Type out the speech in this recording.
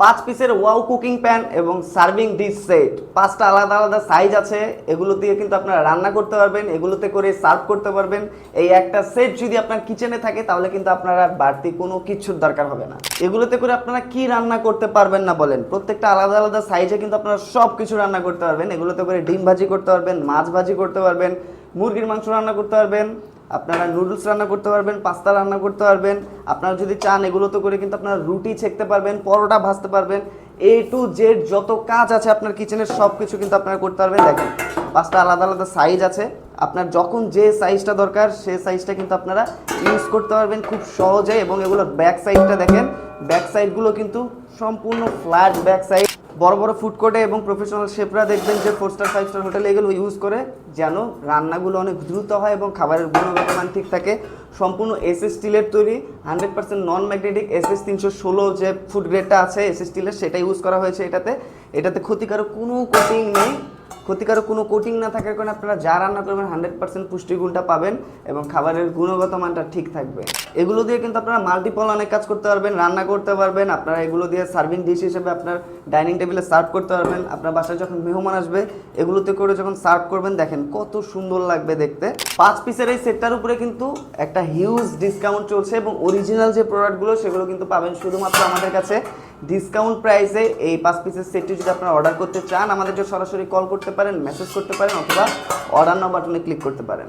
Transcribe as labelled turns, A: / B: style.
A: পাঁচ পিসের wow cooking pan এবং সার্ভিং ডিশ সেট। পাঁচটা আলাদা আলাদা সাইজ আছে। এগুলো দিয়ে কিন্তু আপনারা রান্না করতে পারবেন, এগুলোতে করে সার্ভ করতে পারবেন। এই একটা সেট যদি আপনার কিচেনে থাকে, তাহলে কিন্তু আপনার আর বাড়তি কোনো কিছুর দরকার হবে না। এগুলোতে করে আপনারা কি রান্না করতে পারবেন না বলেন, প্রত্যেকটা আলাদা আলাদা সাইজে কিন্তু আপনারা সব কিছু রান্না করতে পারবেন। এগুলোতে করে ডিম ভাজি করতে পারবেন, মাছ ভাজি করতে পারবেন, মুরগির মাংস রান্না করতে পারবেন আপনারা নুডলস রান্না করতে পারবেন, পাস্তা রান্না করতে পারবেন। আপনারা যদি চান এগুলোতে করে কিন্তু আপনারা রুটি ছেঁকতে পারবেন, পরোটা ভাজতে পারবেন। এ টু জেড যত কাজ আছে আপনার কিচেনের সব কিছু কিন্তু আপনারা করতে পারবেন। দেখেন পাঁচটা আলাদা আলাদা সাইজ আছে। আপনার যখন যে সাইজটা দরকার সেই সাইজটা কিন্তু আপনারা ইউজ করতে পারবেন খুব সহজে এবং এগুলোর ব্যাক সাইডটা দেখেন। ব্যাক সাইডগুলো কিন্তু সম্পূর্ণ ফ্ল্যাট ব্যাক সাইড বড় বড় ফুড কোর্টে এবং প্রফেশনাল শেফরা দেখবেন যে ফোর স্টার ফাইভ স্টার হোটেলে এগুলো ইউজ করে যেন রান্নাগুলো অনেক দ্রুত হয় এবং খাবারের গুণগত মান ঠিক থাকে। সম্পূর্ণ এস এস স্টিলের তৈরি hundred percent non magnetic S S তিনশো ষোলো যে ফুড গ্রেডটা আছে এস এস স্টিলের সেটা ইউজ করা হয়েছে এটাতে। এটাতে ক্ষতিকারক কোনো কোটিং নেই। ক্ষতিকারক কোনো কোটিং না থাকার কারণে আপনারা যা রান্না করবেন হান্ড্রেড পার্সেন্ট পুষ্টিগুণটা পাবেন এবং খাবারের গুণগত মানটা ঠিক থাকবে। এগুলো দিয়ে কিন্তু আপনারা মাল্টিপল অনেক কাজ করতে পারবেন, রান্না করতে পারবেন, আপনারা এগুলো দিয়ে সার্ভিং ডিশ হিসেবে আপনার ডাইনিং টেবিলে সার্ভ করতে পারবেন, আপনার বাসায় যখন মেহমান আসবে, এগুলোতে করে যখন সার্ভ করবেন, দেখেন কত সুন্দর লাগবে দেখতে। পাঁচ পিসের এই সেটটার উপরে কিন্তু একটা হিউজ ডিসকাউন্ট চলছে এবং অরিজিনাল যে প্রোডাক্টগুলো সেগুলো কিন্তু পাবেন শুধুমাত্র আমাদের কাছে। ডিসকাউন্ট প্রাইসে এই পাঁচ পিসের সেটটি যদি আপনারা অর্ডার করতে চান আমাদেরকে সরাসরি কল করতে পারেন মেসেজ করতে পারেন, অথবা অর্ডার নাও বাটনে ক্লিক করতে পারেন।